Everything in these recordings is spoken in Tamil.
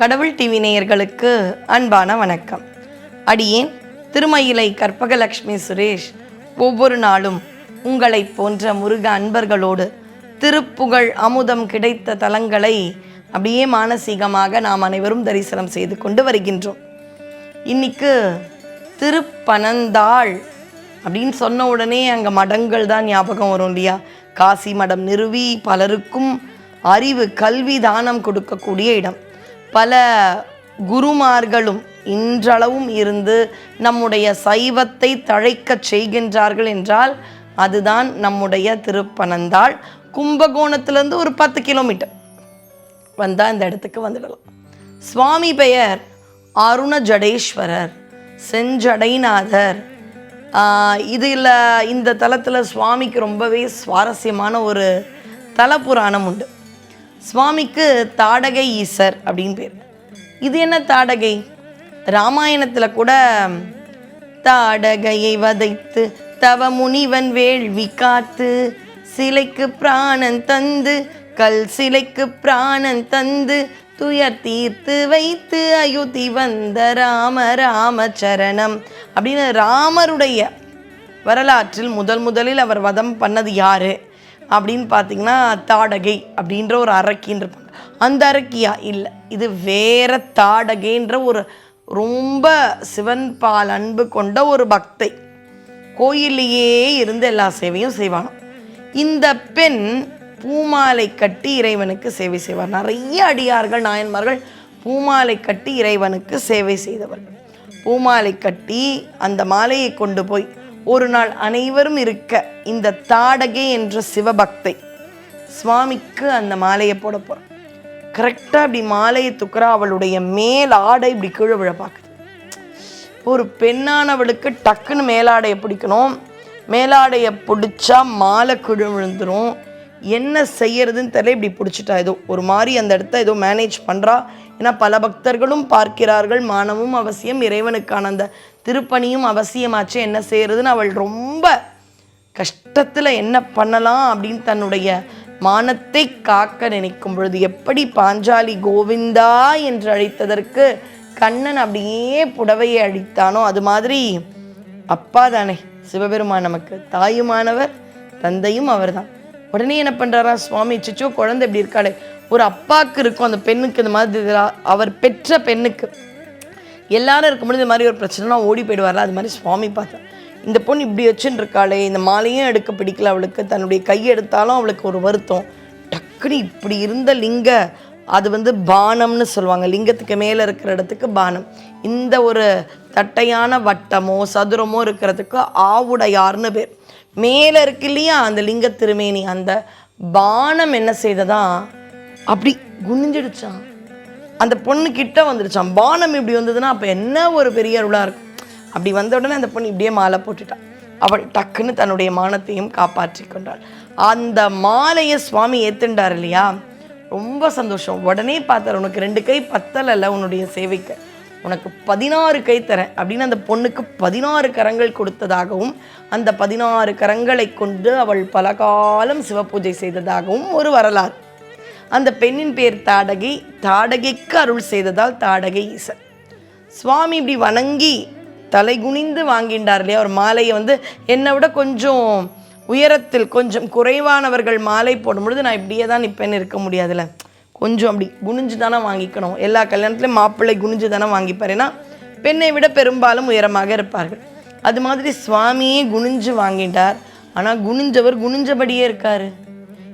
கடவுள் டிவி நேயர்களுக்கு அன்பான வணக்கம். அடியேன் திருமயிலை கற்பகலட்சுமி சுரேஷ் ஒவ்வொரு நாளும் உங்களைப் போன்ற முருக அன்பர்களோடு திருப்புகழ் அமுதம் கிடைத்த தலங்களை அப்படியே மானசீகமாக நாம் அனைவரும் தரிசனம் செய்து கொண்டு வருகின்றோம். இன்னைக்கு திருப்பனந்தாள் அப்படின்னு சொன்ன உடனே அங்கே மடங்கள் தான் ஞாபகம் வரும் இல்லையா? காசி மடம் நிறுவி பலருக்கும் அறிவு கல்வி தானம் கொடுக்கக்கூடிய இடம். பல குருமார்களும் இன்றளவும் இருந்து நம்முடைய சைவத்தை தழைக்கச் செய்கின்றார்கள் என்றால் அதுதான் நம்முடைய திருப்பனந்தாள். கும்பகோணத்திலேருந்து ஒரு பத்து கிலோமீட்டர். வந்தால் இந்த இடத்துக்கு வந்துடலாம். சுவாமி பெயர் அருண ஜடேஸ்வரர் செஞ்சடைநாதர் இதில் இந்த தலத்தில் சுவாமிக்கு ரொம்பவே சுவாரஸ்யமான ஒரு தல புராணம் உண்டு. சுவாமிக்கு தாடகை ஈசர் அப்படின்னு பேர். இது என்ன தாடகை? ராமாயணத்தில் கூட தாடகையை வதைத்து தவ முனிவன் வேள்வி காத்து சிலைக்கு பிராணன் தந்து கல் சிலைக்கு பிராணன் தந்து துயர் தீர்த்து வைத்து அயுதி வந்த ராம ராம சரணம் அப்படின்னு ராமருடைய வரலாற்றில் முதல் முதலில் அவர் வதம் பண்ணது யாரு? அப்படின்னு பார்த்தீங்கன்னா தாடகை அப்படின்ற ஒரு அரக்கின்னு இருப்பாங்க. அந்த அரக்கியா? இல்லை. இது வேற தாடகைன்ற ஒரு ரொம்ப சிவன் பால் அன்பு கொண்ட ஒரு பக்தை. கோயிலையே இருந்து எல்லா சேவையும் செய்வாங்க இந்த பெண் பூமாலை கட்டி இறைவனுக்கு சேவை செய்வார். நிறைய அடியார்கள் நாயன்மார்கள் பூமாலை கட்டி இறைவனுக்கு சேவை செய்தவர்கள். பூமாலை கட்டி அந்த மாலையை கொண்டு போய் ஒரு நாள் அனைவரும் இருக்க இந்த தாடகை என்ற சிவபக்தை சுவாமிக்கு அந்த மாலையை போட போகிறான் கரெக்டாக இப்படி மாலையை துக்குறா அவளுடைய மேல் ஆடை இப்படி கீழே விழ பார்க்குது. ஒரு பெண்ணானவளுக்கு டக்குன்னு மேலாடையை பிடிக்கணும். மேலாடையை பிடிச்சா மாலை கீழே விழுந்துடும் என்ன செய்யறதுன்னு தெரியல இப்படி பிடிச்சிட்டா ஏதோ ஒரு மாதிரி அந்த இடத்த ஏதோ மேனேஜ் பண்ணுறா ஏன்னா பல பக்தர்களும் பார்க்கிறார்கள். மானமும் அவசியம். இறைவனுக்கான அந்த திருப்பணியும் அவசியமாச்சு என்ன செய்யறதுன்னு அவள் ரொம்ப கஷ்டத்தில் என்ன பண்ணலாம் அப்படின்னு தன்னுடைய மானத்தை காக்க நினைக்கும் பொழுது எப்படி பாஞ்சாலி கோவிந்தா என்று அழைத்ததற்கு கண்ணன் அப்படியே புடவையை அழித்தானோ அது மாதிரி அப்பா தானே சிவபெருமான் நமக்கு தாயுமானவர் தந்தையும் அவர்தான். உடனே என்ன பண்ணுறாரா சுவாமி சிச்சோ குழந்தை இப்படி இருக்காளே. ஒரு அப்பாவுக்கு இருக்கும் அந்த பெண்ணுக்கு இந்த மாதிரி அவர் பெற்ற பெண்ணுக்கு. எல்லாரும் இருக்கும்போது இந்த மாதிரி ஒரு பிரச்சனைனா ஓடி போயிடுவார்ல அது மாதிரி சுவாமி பார்த்தேன். இந்த பொண்ணு இப்படி வச்சுன்னு இருக்காளே இந்த மாலையும் எடுக்க பிடிக்கல அவளுக்கு தன்னுடைய கை எடுத்தாலும் அவளுக்கு ஒரு வருத்தம். டக்குனு இப்படி இருந்த லிங்க அது வந்து பானம்னு சொல்லுவாங்க லிங்கத்துக்கு மேலே இருக்கிற இடத்துக்கு பானம். இந்த ஒரு தட்டையான வட்டமோ சதுரமோ இருக்கிறதுக்கு ஆவுடையார்னு பேர். மேலே இருக்கு இல்லையா அந்த லிங்க திருமேனி அந்த பானம் என்ன செய்ததா அப்படி குனிஞ்சிடுச்சான் அந்த பொண்ணு கிட்ட வந்துருச்சான் பானம் இப்படி வந்ததுன்னா அப்போ என்ன ஒரு பெரிய அருளாக இருக்கும் அப்படி வந்த உடனே அந்த பொண்ணு இப்படியே மாலை போட்டுட்டான் அவள் டக்குன்னு தன்னுடைய மானத்தையும் காப்பாற்றி கொண்டாள். அந்த மாலையை சுவாமி ஏத்துண்டார் இல்லையா? ரொம்ப சந்தோஷம். உடனே பார்த்தார் உனக்கு ரெண்டு கை பத்தலைல்ல உன்னுடைய சேவைக்கு. உனக்கு பதினாறு கை தரேன். அப்படின்னு அந்த பொண்ணுக்கு பதினாறு கரங்கள் கொடுத்ததாகவும் அந்த பதினாறு கரங்களை கொண்டு அவள் பல காலம் சிவபூஜை செய்ததாகவும் ஒரு வரலாறு. அந்த பெண்ணின் பேர் தாடகை. தாடகைக்கு அருள் செய்ததால் தாடகை ஈசன் சுவாமி இப்படி வணங்கி தலை குனிந்து வாங்கின்றார் இல்லையா? ஒரு மாலையை வந்து என்னை விட கொஞ்சம் உயரத்தில் கொஞ்சம் குறைவானவர்கள் மாலை போடும் பொழுது நான் இப்படியே தான் நிற்பேன்னு இருக்க முடியாதுல்ல. கொஞ்சம் அப்படி குனிஞ்சு தானே வாங்கிக்கணும். எல்லா கல்யாணத்துலையும் மாப்பிள்ளை குனிஞ்சு தானே வாங்கிப்பார். ஏன்னா பெண்ணை விட பெரும்பாலும் உயரமாக இருப்பார்கள். அது மாதிரி சுவாமியே குனிஞ்சு வாங்கிட்டார். ஆனால் குனிஞ்சவர் குனிஞ்சபடியே இருக்காரு.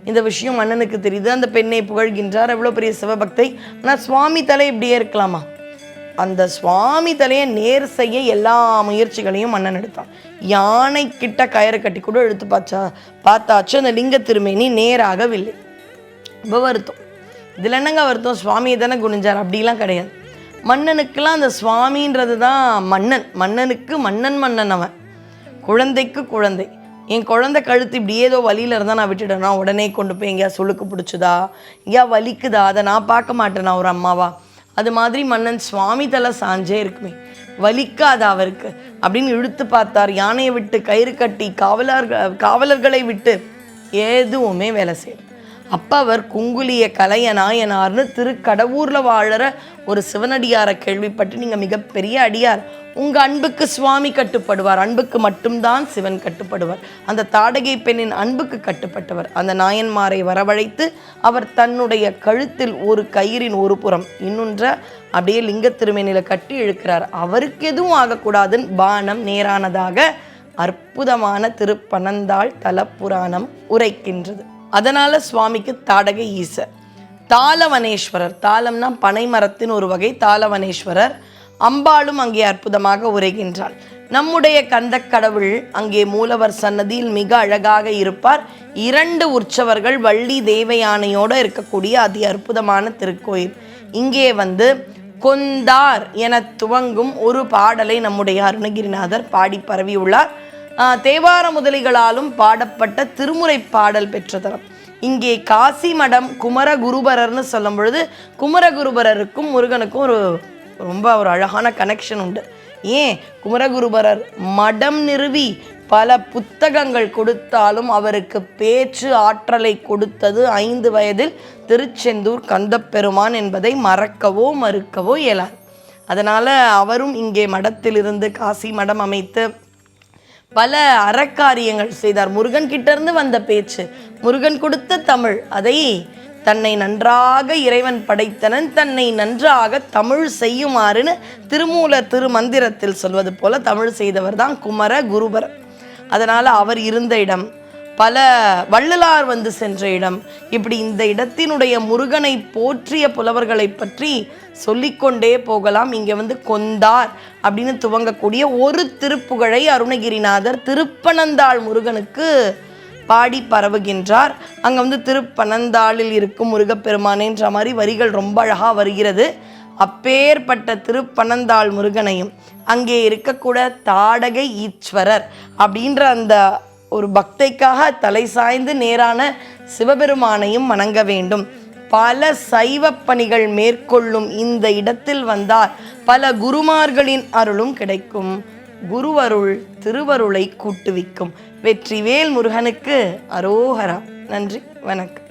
இந்த விஷயம் மன்னனுக்கு தெரியுது. அந்த பெண்ணை புகழ்கின்றார். எவ்வளோ பெரிய சிவபக்தை. ஆனால் சுவாமி தலை இப்படியே இருக்கலாமா? அந்த சுவாமி தலையை நேர் செய்ய எல்லா முயற்சிகளையும் மன்னன் எடுத்தான். யானை கிட்ட கயிறு கட்டி கூட எடுத்து பார்த்தா பார்த்தாச்சு அந்த லிங்க திருமேனி நேராகவில்லை ரொம்ப வருத்தம். இதில் என்னங்க வருத்தம்? சுவாமியை தானே குனிஞ்சார். அப்படிலாம் கிடையாது. மன்னனுக்கெல்லாம் அந்த சுவாமின்றது தான் மன்னன். மன்னனுக்கு மன்னன் மன்னன் அவன். குழந்தைக்கு குழந்தை. என் குழந்தை கழுத்து இப்படி ஏதோ வலியில் இருந்தால் நான் விட்டுட்டேன்னா உடனே கொண்டு போய் எங்கேயா சுளுக்கு பிடிச்சதா? எங்கேயா வலிக்குதா? அதை நான் பார்க்க மாட்டேனா ஒரு அம்மாவா? அது மாதிரி மன்னன் சுவாமி தலை சாஞ்சே இருக்குமே. வலிக்காதா அவருக்கு? அப்படின்னு இழுத்து பார்த்தார். யானையை விட்டு கயிறு கட்டி காவலர்கள் காவலர்களை விட்டு எதுவுமே வேலை செய்யும் அப்போ அவர் குங்குலிய கலைய நாயனார்னு திருக்கடவூர்ல வாழற ஒரு சிவனடியாரை கேள்விப்பட்டு நீங்கள் மிகப்பெரிய அடியார். உங்கள் அன்புக்கு சுவாமி கட்டுப்படுவார். அன்புக்கு மட்டும்தான் சிவன் கட்டுப்படுவார். அந்த தாடகை பெண்ணின் அன்புக்கு கட்டுப்பட்டவர். அந்த நாயன்மாரை வரவழைத்து அவர் தன்னுடைய கழுத்தில் ஒரு கயிறின் ஒரு புறம் இன்னொன்ற அப்படியே லிங்க திருமேனில கட்டி இழுக்கிறார். அவருக்கு எதுவும் ஆகக்கூடாதுன்னு பானம் நேரானதாக அற்புதமான திருப்பனந்தாள் தலப்புராணம் உரைக்கின்றது. அதனால சுவாமிக்கு தாடகை ஈசர் தாளவனேஸ்வரர் தாளம்னா பனைமரத்தின் ஒரு வகை தாளவனேஸ்வரர் அம்பாளும் அங்கே அற்புதமாக உரைகின்றாள். நம்முடைய கந்த கடவுள் அங்கே மூலவர் சன்னதியில் மிக அழகாக இருப்பார். இரண்டு உற்சவர்கள் வள்ளி தேவயானையோடு இருக்கக்கூடிய அதி அற்புதமான திருக்கோயில். இங்கே வந்து கொந்தார் என துவங்கும் ஒரு பாடலை நம்முடைய அருணகிரிநாதர் பாடி பரவியுள்ளார். தேவார முதலிகளாலும் பாடப்பட்ட திருமுறை பாடல் பெற்ற தலம். இங்கே காசி மடம் குமரகுருபரர்னு சொல்லும் பொழுது குமரகுருபரருக்கும் முருகனுக்கும் ஒரு ரொம்ப ஒரு அழகான கனெக்ஷன் உண்டு. ஏன்? குமரகுருபரர் மடம் நிறுவி பல புத்தகங்கள் கொடுத்தாலும் அவருக்கு பேச்சு ஆற்றலை கொடுத்தது ஐந்து வயதில் திருச்செந்தூர் கந்தப்பெருமான் என்பதை மறக்கவோ மறுக்கவோ இயலாது. அதனால் அவரும் இங்கே மடத்திலிருந்து காசி மடம் அமைத்து பல அறக்காரியங்கள் செய்தார். முருகன் கிட்டேருந்து வந்த பேச்சு. முருகன் கொடுத்த தமிழ். அதை தன்னை நன்றாக இறைவன் படைத்தனன் தன்னை நன்றாக தமிழ் செய்யுமாறுன்னு திருமூல திருமந்திரத்தில் சொல்வது போல தமிழ் செய்தவர் தான் குமர குருபர். அதனால் அவர் இருந்த இடம் பல வள்ளலார் வந்து சென்ற இடம். இப்படி இந்த இடத்தினுடைய முருகனை போற்றிய புலவர்களை பற்றி சொல்லிக்கொண்டே போகலாம். இங்கே வந்து கொந்தார் அப்படின்னு துவங்கக்கூடிய ஒரு திருப்புகழை அருணகிரிநாதர் திருப்பனந்தாள் முருகனுக்கு பாடி பரவுகின்றார். அங்கே வந்து திருப்பனந்தாளில் இருக்கும் முருகப்பெருமானேன்ற மாதிரி வரிகள் ரொம்ப அழகாக வருகிறது. அப்பேற்பட்ட திருப்பனந்தாள் முருகனையும் அங்கே இருக்கக்கூட தாடகை ஈஸ்வரர் அப்படின்ற அந்த ஒரு பக்தைக்காக தலை சாய்ந்து நேரான சிவபெருமானையும் வணங்க வேண்டும். பல சைவ பணிகள் மேற்கொள்ளும் இந்த இடத்தில் வந்தால் பல குருமார்களின் அருளும் கிடைக்கும். குருவருள் திருவருளை கூட்டுவிக்கும். வெற்றிவேல் முருகனுக்கு அரோகரா. நன்றி வணக்கம்.